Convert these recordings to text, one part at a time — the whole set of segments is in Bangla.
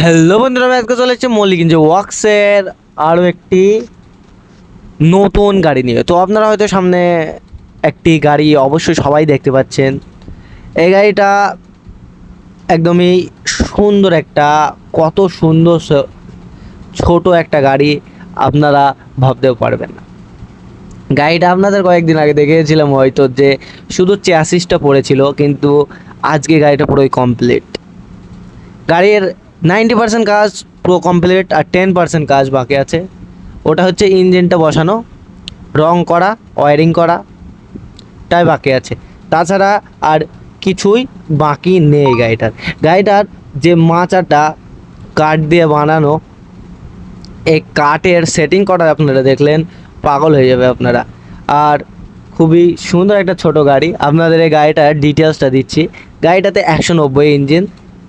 হ্যালো বন্ধুরা, আমি আজকে চলে এসেছি মল্লিক যে ওয়াক্সের আরও একটি নতুন গাড়ি নিয়ে। তো আপনারা হয়তো সামনে একটি গাড়ি অবশ্যই সবাই দেখতে পাচ্ছেন। এই গাড়িটা একদমই সুন্দর একটা, কত সুন্দর ছোট একটা গাড়ি আপনারা ভাবতেও পারবেন না। গাড়িটা আপনাদের কয়েকদিন আগে দেখেছিলাম হয়তো যে শুধু চ্যাসিসটা পড়েছিল, কিন্তু আজকে গাড়িটা পুরোই কমপ্লিট গাড়ির নাইনটি পার্সেন্ট কাজ পুরো কমপ্লিট আর টেন পার্সেন্ট কাজ বাকি আছে। ওটা হচ্ছে ইঞ্জিনটা বসানো, রং করা ওয়ারিং করা টাই বাকি আছে। তাছাড়া আর কিছুই বাকি নেই গাড়িটার। গাড়িটার যে মাচাটা কাঠ দিয়ে বানানো, এই কাঠের সেটিং করা আপনারা দেখলেন, পাগল হয়ে যাবে আপনারা। আর খুবই সুন্দর একটা ছোট গাড়ি। আপনাদের এই গাড়িটার ডিটেলসটা দিচ্ছি। গাড়িটাতে একশো নব্বই ইঞ্জিন,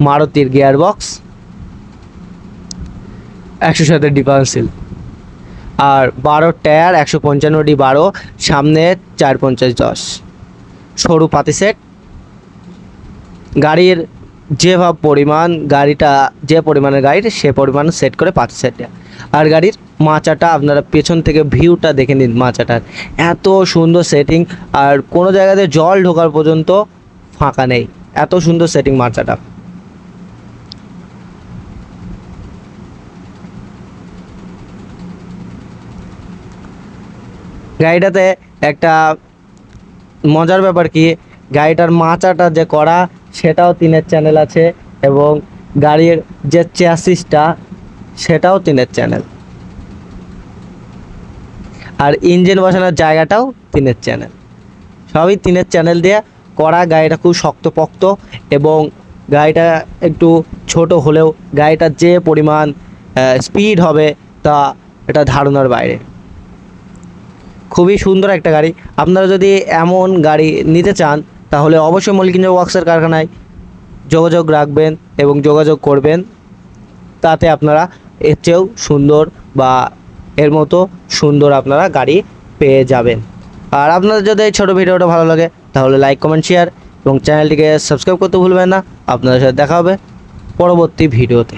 মারুতির গিয়ার বক্স একশো সাতের ডিফারেন্সিল আর বারো টায়ার একশো পঞ্চান্নটি বারো, সামনে চার পঞ্চাশ দশ। সরু পাতি সেট গাড়ির যেভাবে পরিমাণ, গাড়িটা যে পরিমাণের গাড়ির, সে পরিমাণ সেট করে পাতি সেট আর গাড়ির মাচাটা, আপনারা পেছন থেকে ভিউটা দেখে নিন মাচাটার। এত সুন্দর সেটিং আর কোনো জায়গাতে জল ঢোকার পর্যন্ত ফাঁকা নেই। এত সুন্দর সেটিং মাচাটা। গাড়িটাতে একটা মজার ব্যাপার কি, গাড়িটার মাচাটা যে করা, সেটাও তিনের চ্যানেল আছে এবং গাড়ির যে চ্যাসিসটা সেটাও তিনের চ্যানেল আর ইঞ্জিন বসানোর জায়গাটাও তিনের চ্যানেল সবই তিনের চ্যানেল দিয়ে করা, গাড়িটা খুব শক্তপোক্ত এবং গাড়িটা একটু ছোট হলেও গাড়িটার যে পরিমাণ স্পিড হবে, তা এটা ধারণার বাইরে। খুবই সুন্দর একটা গাড়ি। আপনারা যদি এমন গাড়ি নিতে চান, তাহলে অবশ্যই মল্লিকিঞ্জ ওয়ার্কসের কারখানায় যোগাযোগ রাখবেন এবং যোগাযোগ করবেন। তাতে আপনারা এর চেয়েও সুন্দর বা এর মতো সুন্দর আপনারা গাড়ি পেয়ে যাবেন। আর আপনাদের যদি এই ছোটো ভিডিওটা ভালো লাগে, তাহলে লাইক কমেন্ট শেয়ার এবং চ্যানেলটিকে সাবস্ক্রাইব করতে ভুলবেন না। আপনাদের সাথে দেখা হবে পরবর্তী ভিডিওতে।